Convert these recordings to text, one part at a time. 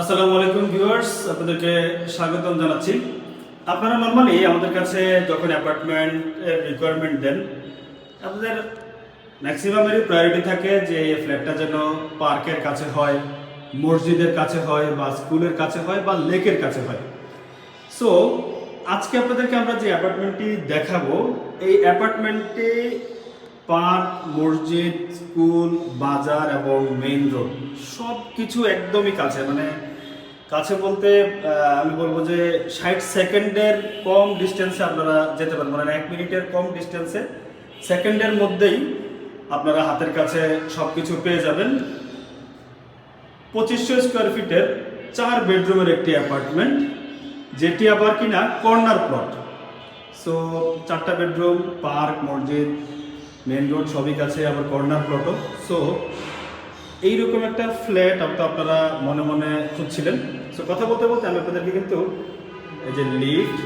আসসালামু আলাইকুম ভিউয়ার্স, আপনাদেরকে স্বাগতম জানাচ্ছি। আপনারা নর্মালি আমাদের কাছে যখন অ্যাপার্টমেন্ট রিকোয়ারমেন্ট দেন, আপনাদের ম্যাক্সিমামেরই প্রায়োরিটি থাকে যে এই ফ্ল্যাটটা যেন পার্কের কাছে হয়, মসজিদের কাছে হয়, বা স্কুলের কাছে হয়, বা লেকের কাছে হয়। সো আজকে আপনাদেরকে আমরা যে অ্যাপার্টমেন্টটি দেখাবো, এই অ্যাপার্টমেন্টটি পার্ক মসজিদ স্কুল বাজার এবং মেইন রোড সব কিছু একদমই কাছে মানে কাছে বলতে আমি বলব যে ষাট সেকেন্ডের কম ডিস্টেন্সে আপনারা যেতে পারবেন মানে এক মিনিটের কম ডিস্টেন্সে সেকেন্ডের মধ্যেই আপনারা হাতের কাছে সব কিছু পেয়ে যাবেন। পঁচিশশো স্কোয়ার ফিটের চার বেডরুমের একটি অ্যাপার্টমেন্ট যেটি আবার কিনা কর্নার প্লট সো চারটা বেডরুম পার্ক মসজিদ মেন রোড সবই কাছে আবার কর্নার প্লটও সো এইরকম একটা ফ্ল্যাট আপনারা মনে মনে খুঁজছিলেন। সো কথা বলতে বলতে আমি আপনাদেরকে কিন্তু এই যে লিফট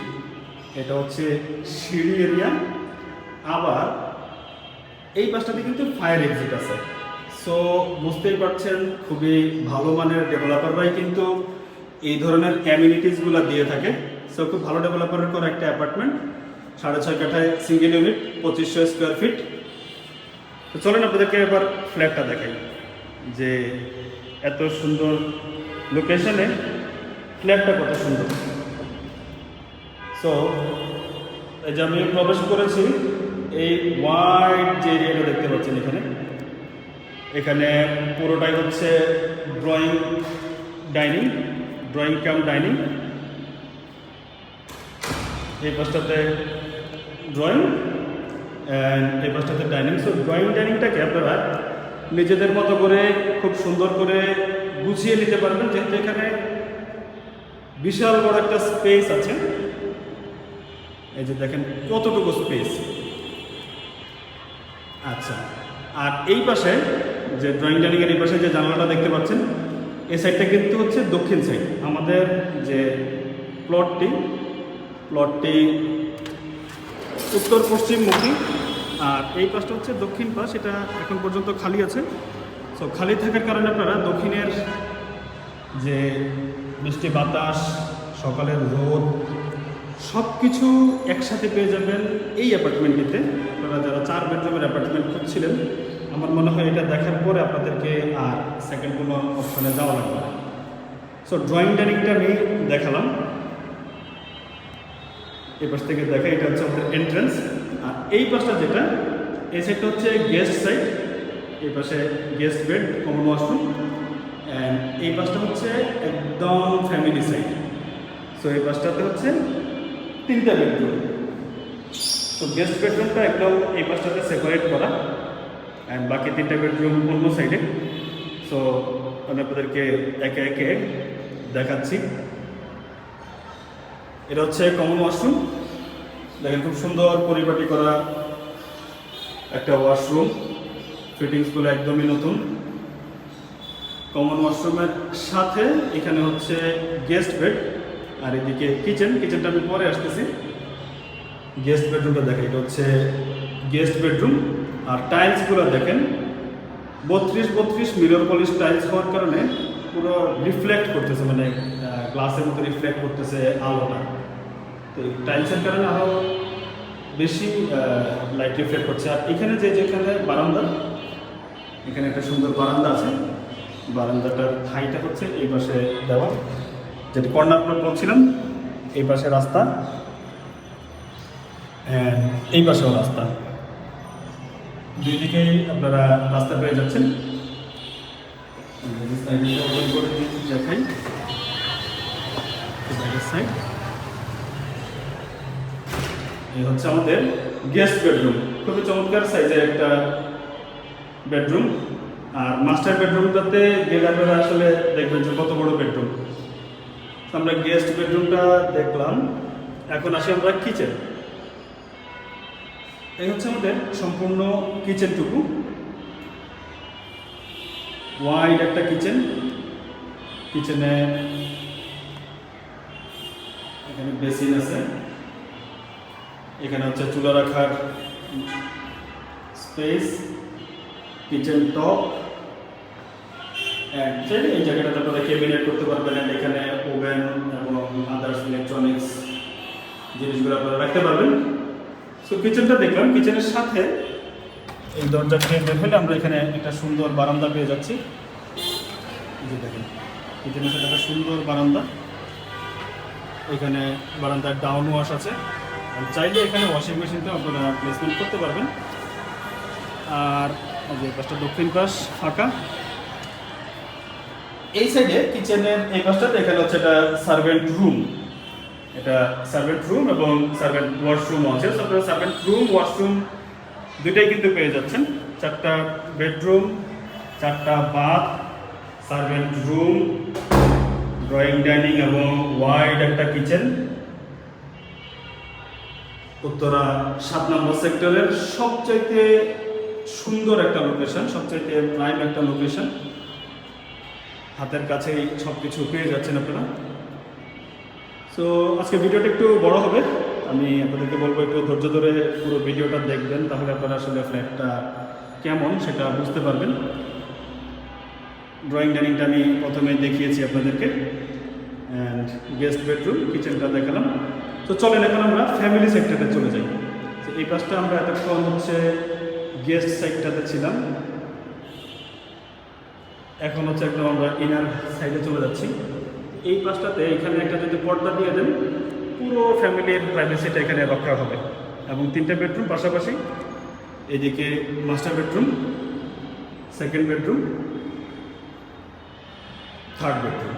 এটা হচ্ছে সিঁড়ি এরিয়া আবার এই পাশটাতে কিন্তু ফায়ার এক্সিট আছে। সো বুঝতেই পারছেন, খুবই ভালো মানের ডেভেলপাররাই কিন্তু এই ধরনের অ্যামিনিটিসগুলো দিয়ে থাকে। সো খুব ভালো ডেভেলপারের করা একটা অ্যাপার্টমেন্ট সাড়ে ছয় কাঠায় সিঙ্গেল ইউনিট পঁচিশশো স্কোয়ার ফিট তো চলেন আপনাদেরকে এবার ফ্ল্যাটটা দেখাই। যে এত সুন্দর লোকেশনে ফ্ল্যাটটা কত সুন্দর। সো এই যে আমি প্রবেশ করেছি, এই ওয়াইড যে এরিয়াটা দেখতে পাচ্ছেন এখানে এখানে পুরোটাই হচ্ছে drawing dining drawing cum dining এই পাশটাতে ড্রয়িং এই পাশটাতে ডাইনিং সো ড্রয়িং ডাইনিংটাকে আপনারা নিজেদের মতো করে খুব সুন্দর করে গুছিয়ে নিতে পারবেন, যেহেতু এখানে বিশাল বড় একটা স্পেস আছে। এই যে দেখেন কতটুকু স্পেস আচ্ছা আর এই পাশে যে ড্রয়িং ডাইনিংয়ের এই পাশে যে জানালাটা দেখতে পাচ্ছেন, এই সাইডটা কিন্তু হচ্ছে দক্ষিণ সাইড আমাদের যে প্লটটি প্লটটি উত্তর পশ্চিমমুখী আর এই পাশটা হচ্ছে দক্ষিণ পাশ, এটা এখন পর্যন্ত খালি আছে। সো খালি থাকার কারণে আপনারা দক্ষিণের যে মিষ্টি বাতাস, সকালের রোদ সব কিছু একসাথে পেয়ে যাবেন এই অ্যাপার্টমেন্টটিতে। আপনারা যারা চার বেডরুমের অ্যাপার্টমেন্ট খুঁজছিলেন, আমার মনে হয় এটা দেখার পরে আপনাদেরকে আর সেকেন্ড কোনো অপশনে যাওয়া লাগবে সো ড্রয়িং ডাইনিংটা আমি দেখালাম। এই পাশ থেকে দেখা, এটা হচ্ছে আমাদের এন্ট্রান্স আর এই পাশটা যেটা, এই সাইডটা হচ্ছে গেস্ট সাইড এই পাশে guest bed common washroom and এই পাশটা হচ্ছে একদম ফ্যামিলি সাইড সো এই পাশটাতে হচ্ছে তিনটা বেডরুম তো গেস্ট বেডরুমটা একদম এই পাশটাতে সেপারেট করা। অ্যান্ড বাকি তিনটা বেডরুম অন্য সাইডে সো আমি আপনাদেরকে একে একে দেখাচ্ছি। এটা হচ্ছে কমন ওয়াশরুম দেখেন খুব সুন্দর পরিপাটি করা একটা ওয়াশরুম ফিটিংসগুলো একদমই নতুন। কমন ওয়াশরুমের সাথে এখানে হচ্ছে গেস্ট বেড আর এদিকে কিচেন কিচেনটা আমি পরে আসতেছি। গেস্ট বেডরুমটা দেখেন, এটা হচ্ছে গেস্ট বেডরুম আর টাইলসগুলো দেখেন, বত্রিশ বত্রিশ মিরর পলিশ টাইলস হওয়ার কারণে পুরো রিফ্লেক্ট করতেছে মানে গ্লাসের মতো রিফ্লেক্ট করতেছে আলোটা। তো টাইলসের কারণে আরও বেশি লাইট রিফ্লেক্ট করছে। আর এখানে যে যেখানে বারান্দা, এখানে একটা সুন্দর বারান্দা আছে। বারান্দাটার হাইটা হচ্ছে এই পাশে দেওয়া। যেটা কর্নার প্লট বলছিলাম, এই পাশে রাস্তা এই পাশেও রাস্তা। দুই দিকেই আপনারা রাস্তা পেয়ে যাচ্ছেন। দেখাই। সাইড এই হচ্ছে আমাদের গেস্ট বেডরুম খুবই চমৎকার সাইজের একটা বেডরুম আর মাস্টার বেডরুমটাতে গেলে আপনারা আসলে দেখবেন যে কত বড় বেডরুম আমরা গেস্ট বেডরুমটা দেখলাম। এখন আসি আমরা কিচেন এই হচ্ছে আমাদের সম্পূর্ণ কিচেনটুকু ওয়াইড একটা কিচেন কিচেনে এখানে বেসিন আছে। এখানে হচ্ছে চুলা রাখার স্পেস, কিচেন টপ চাইলে এই জায়গাটাতে আপনারা ক্যাবিনেট করতে পারবেন, and এখানে ওভেন এবং আদার্স ইলেকট্রনিক্স জিনিসগুলো আপনারা রাখতে পারবেন। সো কিচেনটা দেখলাম কিচেনের সাথে এই দরজা থেকে বের হলে আমরা এখানে একটা সুন্দর বারান্দা পেয়ে যাচ্ছি। যে দেখেন কিচেনের সাথে একটা সুন্দর বারান্দা। এখানে বারান্দার ডাউন ওয়াশ আছে। চাইলে এখানে ওয়াশিং মেশিনটা আপনারা প্লেসমেন্ট করতে পারবেন। আর যে পাশটা দক্ষিণ পাশ ফাঁকা। এই সাইডে কিচেনের এই পাশটাতে এখানে হচ্ছে এটা সার্ভেন্ট রুম এটা সার্ভেন্ট রুম এবং সার্ভেন্ট ওয়াশরুম আছে। আপনারা সার্ভেন্ট রুম ওয়াশরুম দুটাই কিন্তু পেয়ে যাচ্ছেন। চারটা বেডরুম চারটা bath servant room drawing dining এবং ওয়াইড একটা কিচেন উত্তরা সাত নম্বর সেক্টরের সবচাইতে সুন্দর একটা লোকেশন সবচাইতে প্রাইম একটা লোকেশন হাতের কাছেই সব কিছু পেয়ে যাচ্ছেন আপনারা। সো আজকে ভিডিওটা একটু বড় হবে। আমি আপনাদেরকে বলব একটু ধৈর্য ধরে পুরো ভিডিওটা দেখবেন, তাহলে আপনারা আসলে ফ্ল্যাটটা কেমন সেটা বুঝতে পারবেন। ড্রয়িং ডাইনিংটা আমি প্রথমে দেখিয়েছি আপনাদেরকে। অ্যান্ড গেস্ট বেডরুম কিচেনটা দেখালাম। তো চলেন এখন আমরা ফ্যামিলি সেক্টরে চলে যাই। তো এই পাশটা আমরা এতক্ষণ হচ্ছে গেস্ট সাইডটাতে ছিলাম। এখন হচ্ছে একদম আমরা ইনার সাইডে চলে যাচ্ছি। এই পাশটাতে এখানে একটা যদি পর্দা দিয়ে দেন, পুরো ফ্যামিলির প্রাইভেসিটা এখানে রক্ষা হবে। এবং তিনটা বেডরুম পাশাপাশি, এদিকে master bedroom second bedroom third bedroom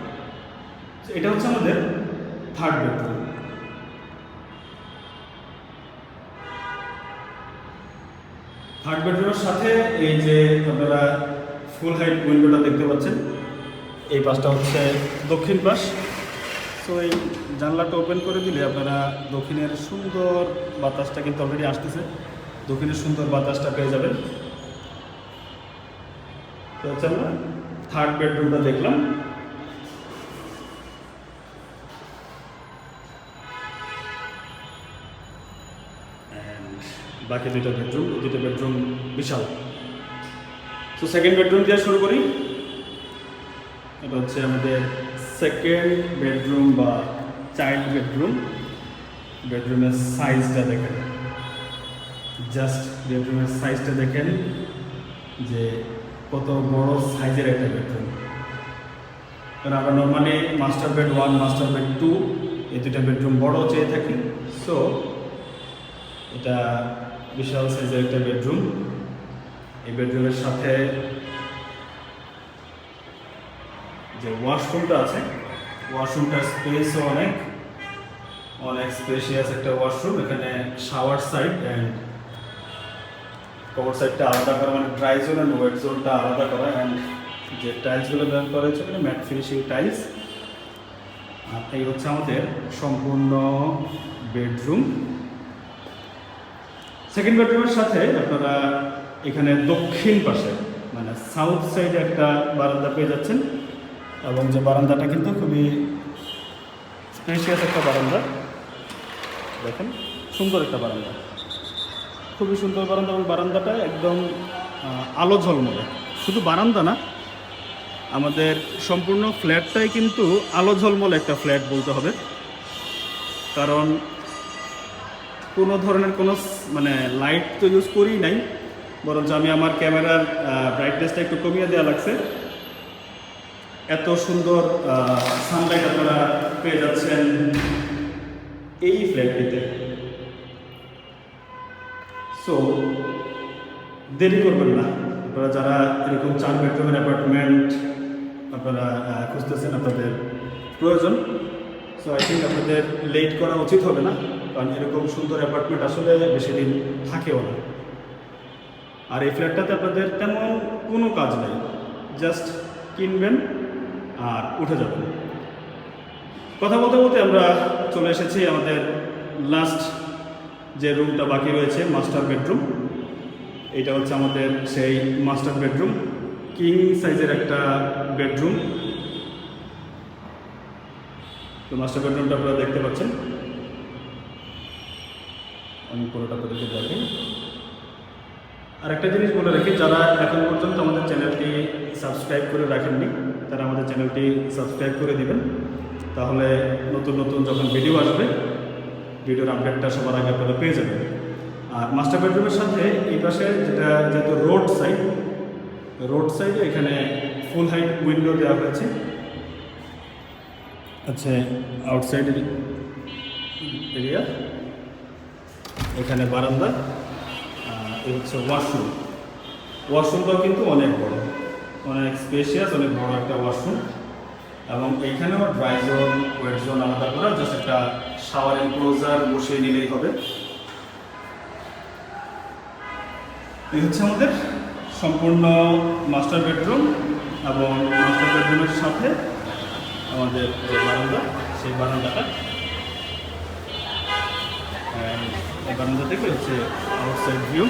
এটা হচ্ছে আমাদের থার্ড বেডরুম থার্ড বেডরুমের সাথে এই যে আপনারা ফুল হাইট উইন্ডোটা দেখতে পাচ্ছেন, এই পাশটা হচ্ছে দক্ষিণ পাশ। সো এই জানলাটা ওপেন করে দিলে আপনারা দক্ষিণের সুন্দর বাতাসটা কিন্তু অলরেডি আসতেছে। দক্ষিণের সুন্দর বাতাসটা পেয়ে যাবেন। তো হচ্ছে আমরা থার্ড বেডরুমটা দেখলাম। বাকি দুইটা বেডরুম দুটো বেডরুম বিশাল। তো সেকেন্ড বেডরুম দিয়ে শুরু করি। এটা হচ্ছে আমাদের সেকেন্ড বেডরুম বা চাইল্ড বেডরুম বেডরুমের সাইজটা দেখেন। জাস্ট বেডরুমের সাইজটা দেখেন যে কত বড় সাইজের একটা বেডরুম কারণ আমরা normally master bed one master bed two এই দুটা বেডরুম বড় চেয়ে থাকি। সো এটা বিশাল সাইজের একটা বেডরুম এই বেডরুমের সাথে যে ওয়াশরুমটা আছে ওয়াশরুমটার স্পেসও অনেক। অনেক স্পেশিয়াস একটা ওয়াশরুম এখানে শাওয়ার সাইড অ্যান্ড কভার সাইডটা আলাদা করা মানে ড্রাই জোন অ্যান্ড ওয়েট জোনটা আলাদা করা। অ্যান্ড যে টাইলসগুলো ব্যবহার করা হয়েছে এখানে ম্যাট ফিনিশিং টাইলস আর এই হচ্ছে আমাদের সম্পূর্ণ বেডরুম সেকেন্ড বেডরুমের সাথে আপনারা এখানে দক্ষিণ পাশে মানে সাউথ সাইডে একটা বারান্দা পেয়ে যাচ্ছেন। এবং যে বারান্দাটা কিন্তু খুবই স্পেশিয়াস একটা বারান্দা। দেখেন, সুন্দর একটা বারান্দা। খুবই সুন্দর বারান্দা এবং বারান্দাটা একদম আলো ঝলমলে। শুধু বারান্দা না, আমাদের সম্পূর্ণ ফ্ল্যাটটাই কিন্তু আলো ঝলমলে একটা ফ্ল্যাট বলতে হবে। কারণ কোনো ধরনের কোনো মানে লাইট তো ইউজ করি নাই, বরঞ্চ আমি আমার ক্যামেরার ব্রাইটনেসটা একটু কমিয়ে দেওয়া লাগছে। এত সুন্দর সানলাইট আপনারা পেয়ে যাচ্ছেন এই ফ্ল্যাটটিতে সো দেরি করবেন না। আপনারা যারা এরকম চার বেডরুমের অ্যাপার্টমেন্ট আপনারা খুঁজতেছেন আপনাদের প্রয়োজন। সো আই থিঙ্ক আপনাদের লেট করা উচিত হবে না। কারণ এরকম সুন্দর অ্যাপার্টমেন্ট আসলে বেশি দিন থাকেও না। আর এই ফ্ল্যাটটাতে আপনাদের তেমন কোনো কাজ নেই। জাস্ট কিনবেন আর উঠে যাবেন। কথা বলতে বলতে আমরা চলে এসেছি আমাদের লাস্ট যে রুমটা বাকি রয়েছে মাস্টার বেডরুম এটা হচ্ছে আমাদের সেই মাস্টার বেডরুম কিং সাইজের একটা বেডরুম তো মাস্টার বেডরুমটা আপনারা দেখতে পাচ্ছেন। আমি পুরোটা আপনাদেরকে দেখি আর একটা জিনিস বলে রাখি, যারা এখন পর্যন্ত আমাদের চ্যানেলটি সাবস্ক্রাইব করে রাখেননি, তারা আমাদের চ্যানেলটি সাবস্ক্রাইব করে দিবেন। তাহলে নতুন নতুন যখন ভিডিও আসবে, ভিডিওর আপডেটটা সবার আগে আপনারা পেয়ে যাবেন। আর মাস্টার বেডরুমের সাথে এই পাশে যেটা, যেহেতু রোড সাইড রোড সাইডে এখানে ফুল হাইট উইন্ডো দেওয়া হয়েছে। আচ্ছা আউটসাইড এরিয়া এখানে বারান্দা এই হচ্ছে ওয়াশরুম ওয়াশরুমটাও কিন্তু অনেক বড়, অনেক স্পেশিয়াস অনেক বড় একটা ওয়াশরুম এবং এইখানেও ড্রাই জোন ওয়েট জোন আলাদা করা জাস্ট একটা শাওয়ার এনক্লোজার বসিয়ে নিলেই হবে। এই হচ্ছে আমাদের সম্পূর্ণ মাস্টার বেডরুম এবং মাস্টার বেডরুমের সাথে আমাদের যে বারান্দা, সেই বারান্দাটা। এই বারান্দা থেকে হচ্ছে আউটসাইড ভিউ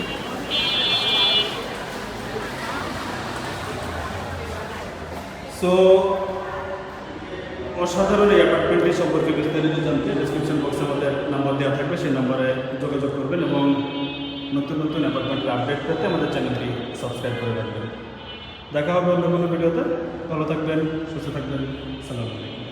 সো অসাধারণ এই অ্যাপার্টমেন্টটি সম্পর্কে বিস্তারিত জানতে ডিসক্রিপশন বক্সে আমাদের নাম্বার দেওয়া থাকবে, সেই নাম্বারে যোগাযোগ করবেন এবং নতুন নতুন অ্যাপার্টমেন্টের আপডেট পেতে আমাদের চ্যানেলটি সাবস্ক্রাইব করে রাখবেন। দেখা হবে অন্য কোনো ভিডিওতে ভালো থাকবেন, সুস্থ থাকবেন। সালাম আলাইকুম